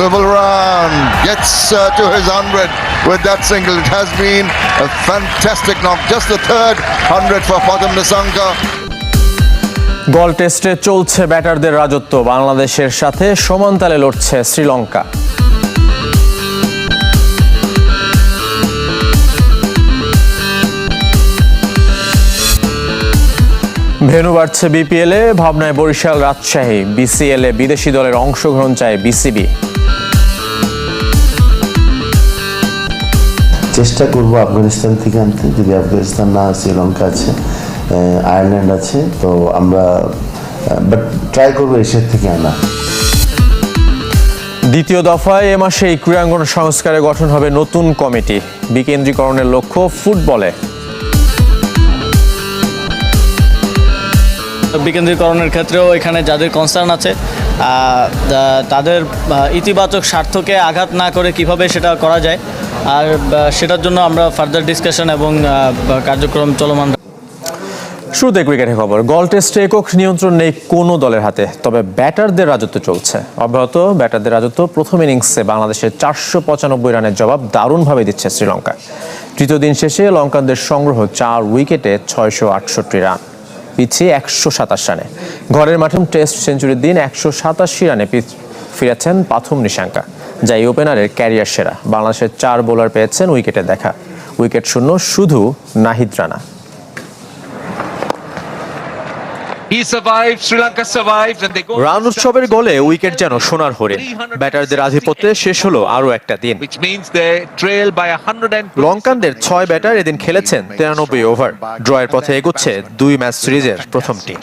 Swivel round, gets uh, to his 100 with that single. It has been a fantastic knock. Just the third 100 for Patam Nisanka. গল টেস্টে চলছে ব্যাটারদের রাজত্ব বাংলাদেশের সাথে সমান তালে লড়ছে শ্রীলঙ্কা ভেনু বাড়ছে বিপিএল ভাবনায় বরিশাল রাজশাহী বিসিএল বিদেশি দলের অংশগ্রহণ চায় বিসিবি চেষ্টা করব আফগানিস্তান থেকে আনতে। যদি আফগানিস্তান না শ্রীলঙ্কা আছে আয়ারল্যান্ড আছে তো আমরা বাট ট্রাই করব এশিয়ার থেকে আনা। দ্বিতীয় দফায় এ মাসে এই ক্রীড়াঙ্গন সংস্কারে গঠন হবে নতুন কমিটি। বিকেন্দ্রীকরণের লক্ষ্য ফুটবলে। বিকেন্দ্রীকরণের ক্ষেত্রেও এখানে যাদের কনসার্ন আছে তা- তাদের ইতিবাচক স্বার্থকে আঘাত না করে কীভাবে সেটা করা যায় আর সেটার জন্য আমরা ফার্দার ডিসকাশন এবং কার্যক্রম চলমান শুরুতে ক্রিকেটের খবর। গল টেস্টে একক নিয়ন্ত্রণ নেই কোনো দলের হাতে, তবে ব্যাটারদের রাজত্ব চলছে। অব্যাহত ব্যাটারদের রাজত্ব প্রথম ইনিংসে বাংলাদেশের চারশো পঁচানব্বই রানের জবাব দারুণভাবে দিচ্ছে শ্রীলঙ্কা। তৃতীয় দিন শেষে লঙ্কানদের সংগ্রহ চার উইকেটে ছয়শো আটষট্টি রান, পিছিয়ে একশো সাতাশ রানে। ঘরের মাঠে টেস্ট সেঞ্চুরির দিন একশো সাতাশি রানে ফিরেছেন পাথুম নিশাঙ্কা। যা এই ওপেনারের ক্যারিয়ার সেরা। বাংলাদেশের চার বোলার পেয়েছেন উইকেটে দেখা। উইকেট শূন্য শুধু Nahid Rana. He survived, Sri Lanka survives, and they go. Run উৎসবের গোলে উইকেট যেন সোনার হরিণ ব্যাটারদের আধিপত্যে শেষ হলো আরও একটা দিন। লঙ্কানদের ছয় ব্যাটার এদিন খেলেছেন তিরানব্বই ওভার। ড্রয়ের পথে এগুচ্ছে দুই ম্যাচ সিরিজের প্রথম টিম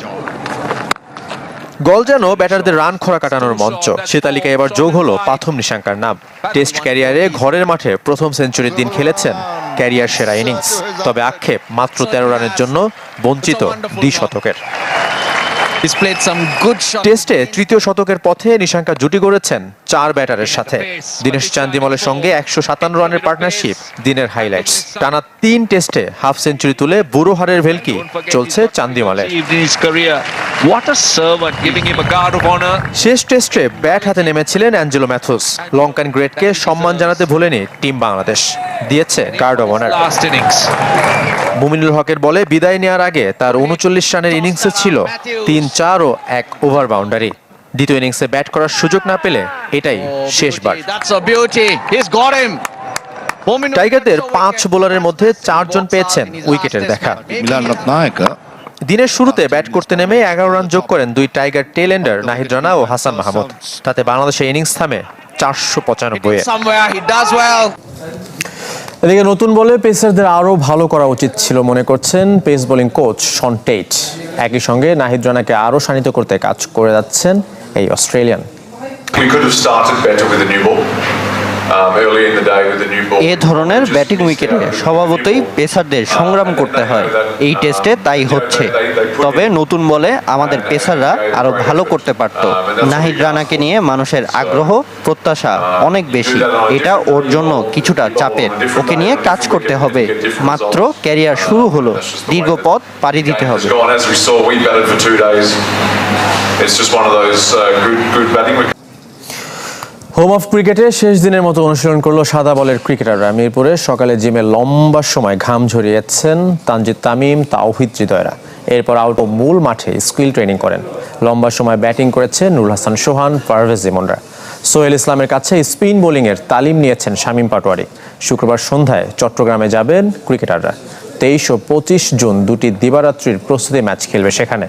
গল যেন ব্যাটারদের রান খরা কাটানোর মঞ্চ। সে তালিকায় এবার যোগ হলো পাথম নিশাঙ্কার নাম। টেস্ট ক্যারিয়ারে ঘরের মাঠে প্রথম সেঞ্চুরির দিন খেলেছেন ক্যারিয়ার সেরা ইনিংস। তবে আক্ষেপ, মাত্র তেরো রানের জন্য বঞ্চিত দ্বি শতকের টেস্টে তৃতীয় শতকের পথে নিশাঙ্কা জুটি গড়েছেন চার ব্যাটারের সাথে। দীনেশ চান্দিমলের সঙ্গে একশো সাতান্ন রানের পার্টনারশিপ দিনের হাইলাইটস টানা তিন টেস্টে হাফ সেঞ্চুরি তুলে বুড়ো হারের ভেলকি চলছে honor. শেষ টেস্টে ব্যাট হাতে নেমেছিলেন অ্যাঞ্জেলো ম্যাথুস। লঙ্কান গ্রেটকে সম্মান জানাতে ভোলেনি টিম বাংলাদেশ। দিয়েছে guard of honour. Last innings. Mominul হকের বলে বিদায় নেওয়ার আগে তার উনচল্লিশ রানের ইনিংসে ছিল তিন চার ও এক ওভার বাউন্ডারি। দ্বিতীয় ইনিংসে ব্যাট করার সুযোগ না পেলে এটাই শেষবার। Him. Mominu- টাইগারদের পাঁচ বোলারের মধ্যে চারজন পেয়েছেন উইকেটের দেখা. দিনের শুরুতে ব্যাট করতে নেমে এগারো রান যোগ করেন দুই tiger tail ender Nahid Rana ও হাসান মাহমুদ। তাতে বাংলাদেশের ইনিংস থামে চারশো পঁচানব্বই. এদিকে নতুন বলে পেসারদের আরও ভালো করা উচিত ছিল মনে করছেন pace bowling coach Shaun Tait একই সঙ্গে নাহিদ রানাকে আরও শানিত করতে কাজ করে যাচ্ছেন এই Australian We could have started better with a new ball. Um. এ ধরনের ব্যাটিং উইকেটে স্বভাবতই পেসারদের সংগ্রাম করতে হয়। এই টেস্টে তাই হচ্ছে। তবে নতুন বলে আমাদের পেসাররা আরও ভালো করতে পারত। নাহিদ রানাকে নিয়ে মানুষের আগ্রহ প্রত্যাশা অনেক বেশি। এটা ওর জন্য কিছুটা চাপের। ওকে নিয়ে কাজ করতে হবে। মাত্র ক্যারিয়ার শুরু হলো। দীর্ঘ পথ পাড়ি দিতে হবে। হোম অফ ক্রিকেটে শেষ দিনের মতো অনুশীলন করল সাদা বলের ক্রিকেটাররা। মিরপুরে সকালে জিমে লম্বা সময় ঘাম ঝরিয়েছেন তানজিদ তামিম, তাওহিদ হৃদয়রা। এরপর আউট ও মূল মাঠে স্কিল ট্রেনিং করেন। লম্বা সময় ব্যাটিং করেছে নুরুল হাসান সোহান, পারভেজ জিমনরা সোহেল ইসলামের কাছে স্পিন বোলিংয়ের তালিম নিয়েছেন শামীম পাটোয়ারি। শুক্রবার সন্ধ্যায় চট্টগ্রামে যাবেন ক্রিকেটাররা। তেইশ ও পঁচিশ জুন দুটি দিবারাত্রির প্রস্তুতি ম্যাচ খেলবে সেখানে।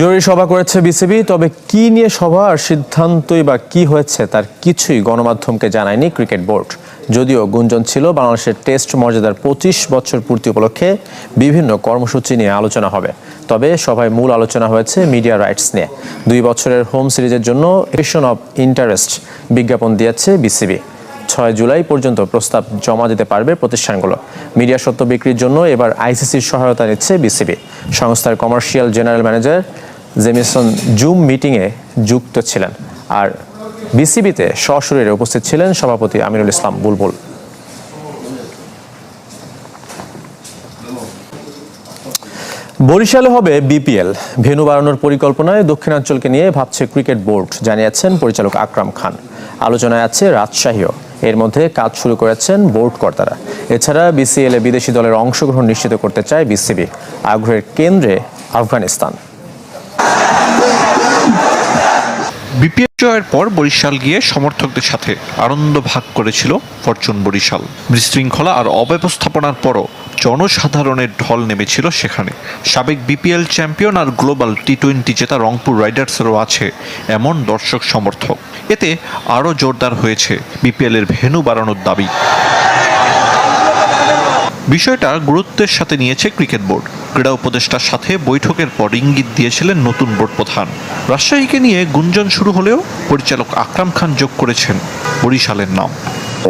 জরুরি সভা করেছে বিসিবি, তবে কি নিয়ে সভার সিদ্ধান্তই বা কি হয়েছে তার কিছুই গণমাধ্যমকে জানায়নি ক্রিকেট বোর্ড। যদিও গুঞ্জন ছিল, বাংলাদেশের টেস্ট মর্যাদার পঁচিশ বছর পূর্তি উপলক্ষে বিভিন্ন কর্মসূচি নিয়ে আলোচনা হবে। তবে সভায় মূল আলোচনা হয়েছে মিডিয়া রাইটস নিয়ে। দুই বছরের হোম সিরিজের জন্য এডিশন অফ ইন্টারেস্ট বিজ্ঞাপন দিয়েছে বিসিবি। ছয় জুলাই পর্যন্ত প্রস্তাব জমা দিতে পারবে প্রতিষ্ঠানগুলো। মিডিয়া সত্য বিক্রির জন্য এবার আইসিসির সহায়তা নিচ্ছে বিসিবি। সংস্থার commercial general manager Jamieson Zoom মিটিংয়ে যুক্ত ছিলেন। আর বিসিবিতে সশরীরে উপস্থিত ছিলেন সভাপতি আমিরুল ইসলাম বুলবুল। বরিশালে হবে বিপিএল। ভেন্যু বাড়ানোর পরিকল্পনায় দক্ষিণাঞ্চলকে নিয়ে ভাবছে ক্রিকেট বোর্ড, জানিয়েছেন পরিচালক আকরাম খান। আলোচনায় আছে রাজশাহীও। এর মধ্যে কাজ শুরু করেছেন বোর্ড কর্তারা। এছাড়া বিসিএল বিদেশি দলের অংশগ্রহণ নিশ্চিত করতে চায় বিসিবি, আগ্রহের কেন্দ্রে আফগানিস্তান। বিপিএল জয়ের পর বরিশাল গিয়ে সমর্থকদের সাথে আনন্দ ভাগ করেছিল ফরচুন বরিশাল। বিশৃঙ্খলা আর অব্যবস্থাপনার পরও জনসাধারণের ঢল নেমেছিল সেখানে। সাবেক বিপিএল চ্যাম্পিয়ন আর গ্লোবাল টি টোয়েন্টি জেতা রংপুর রাইডার্সেরও আছে এমন দর্শক সমর্থক। এতে আরও জোরদার হয়েছে বিপিএল এর ভেন্যু বাড়ানোর দাবি। বিষয়টা গুরুত্বের সাথে নিয়েছে ক্রিকেট বোর্ড। ক্রীড়া উপদেষ্টার সাথে বৈঠকের পর ইঙ্গিত দিয়েছিলেন নতুন বোর্ড প্রধান। রাজশাহীকে নিয়ে গুঞ্জন শুরু হলেও পরিচালক আকরাম খান যোগ করেছেন বরিশালের নাম।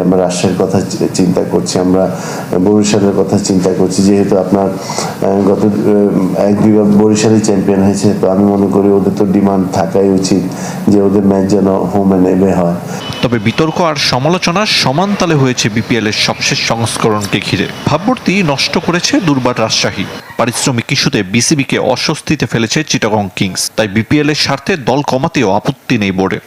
আমরা রাজশাহীর কথা চিন্তা করছি, আমরা বরিশালের কথা চিন্তা করছি। যেহেতু আপনার গত এক দুইবার বরিশালই চ্যাম্পিয়ন হয়েছে, তো আমি মনে করি ওদের তো ডিমান্ড থাকাই উচিত যে ওদের ম্যাচ যেন হোম এবে হয়। তবে বিতর্ক আর সমালোচনা সমান তালে হয়েছে বিপিএল এর সবশেষ সংস্করণকে ঘিরে। ভাবমূর্তি নষ্ট করেছে দুর্বার রাজশাহী। পারিশ্রমিক ইস্যুতে বিসিবিকে অস্বস্তিতে ফেলেছে চিটাগং কিংস। তাই বিপিএল এর স্বার্থে দল কমাতেও আপত্তি নেই বোর্ডের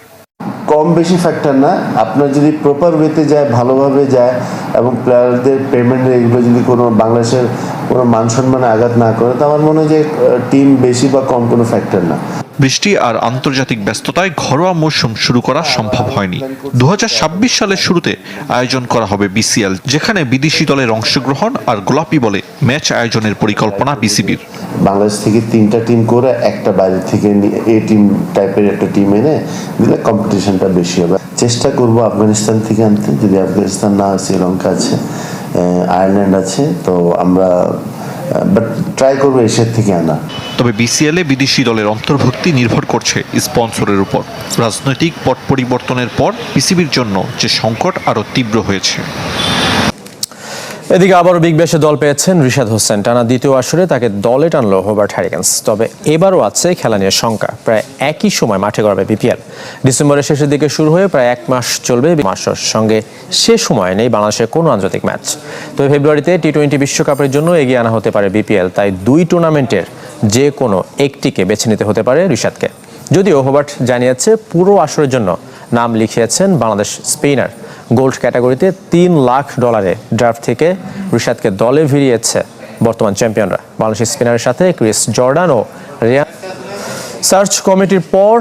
কম বেশি ফ্যাক্টর না। আপনার যদি প্রপার ওয়েতে যায়, ভালোভাবে যায়, এবং প্লেয়ারদের পেমেন্ট এগুলো যদি কোনো বাংলাদেশের কোনো মান সম্মানে আঘাত না করে, তো আমার মনে হয় যে টিম বেশি বা কম কোনো ফ্যাক্টর না। বৃষ্টি আর আন্তর্জাতিক ব্যস্ততায় ঘরোয়া মৌসুম শুরু করা সম্ভব হয়নি। দু হাজার ছাব্বিশ সালের শুরুতে আয়োজন করা হবে বিসিএল, যেখানে বিদেশি দলের অংশগ্রহণ আর গোলাপি বলে ম্যাচ আয়োজনের পরিকল্পনা বিসিবির। বাংলাদেশ থেকে তিনটা টিম করে একটা বাইরে থেকে এ টিম টাইপের একটা টিম এনে দিলে কম্পিটিশনটা বেশি হবে। চেষ্টা করব আফগানিস্তান থেকে আনতে। যদি আফগানিস্তান না শ্রীলঙ্কা আছে আয়ারল্যান্ড আছে, তো আমরা বাট ট্রাই করব এশিয়ার থেকে আনা। তবে বিসিএল বিদেশি দলের অন্তর্ভুক্তি নির্ভর করছে স্পন্সরের উপর। রাজনৈতিক পট পরিবর্তনের পর বিসিবির জন্য যে সংকট আরও তীব্র হয়েছে। এদিকে আবারও বিগ ব্যাশে দল পেয়েছেন রিশাদ হোসেন। টানা দ্বিতীয় আসরে তাকে দলে টানলো হোবার্ট হ্যারিকেন্স তবে এবারও আছে খেলা নিয়ে শঙ্কা। প্রায় একই সময় মাঠে গড়াবে বিপিএল। ডিসেম্বরের শেষের দিকে শুরু হয়ে প্রায় এক মাস চলবে মাসের সঙ্গে সে সময় নেই বাংলাদেশের কোনো আন্তর্জাতিক ম্যাচ। তবে ফেব্রুয়ারিতে টি টোয়েন্টি বিশ্বকাপের জন্য এগিয়ে আনা হতে পারে বিপিএল। তাই দুই টুর্নামেন্টের যে কোনো একটিকে বেছে নিতে হতে পারে রিশাদকে। যদিও হোবার্ট জানিয়েছে পুরো আসরের জন্য নাম লিখিয়েছেন বাংলাদেশ স্পিনার। গোল্ড ক্যাটাগরিতে তিন লাখ ডলারে ড্রাফট থেকে রিশাদকে দলে ভিড়িয়েছে বর্তমান চ্যাম্পিয়নরা। বাংলাদেশ স্পিনারের সাথে ক্রিস জর্ডান ও রিয়া সার্চ কমিটির পর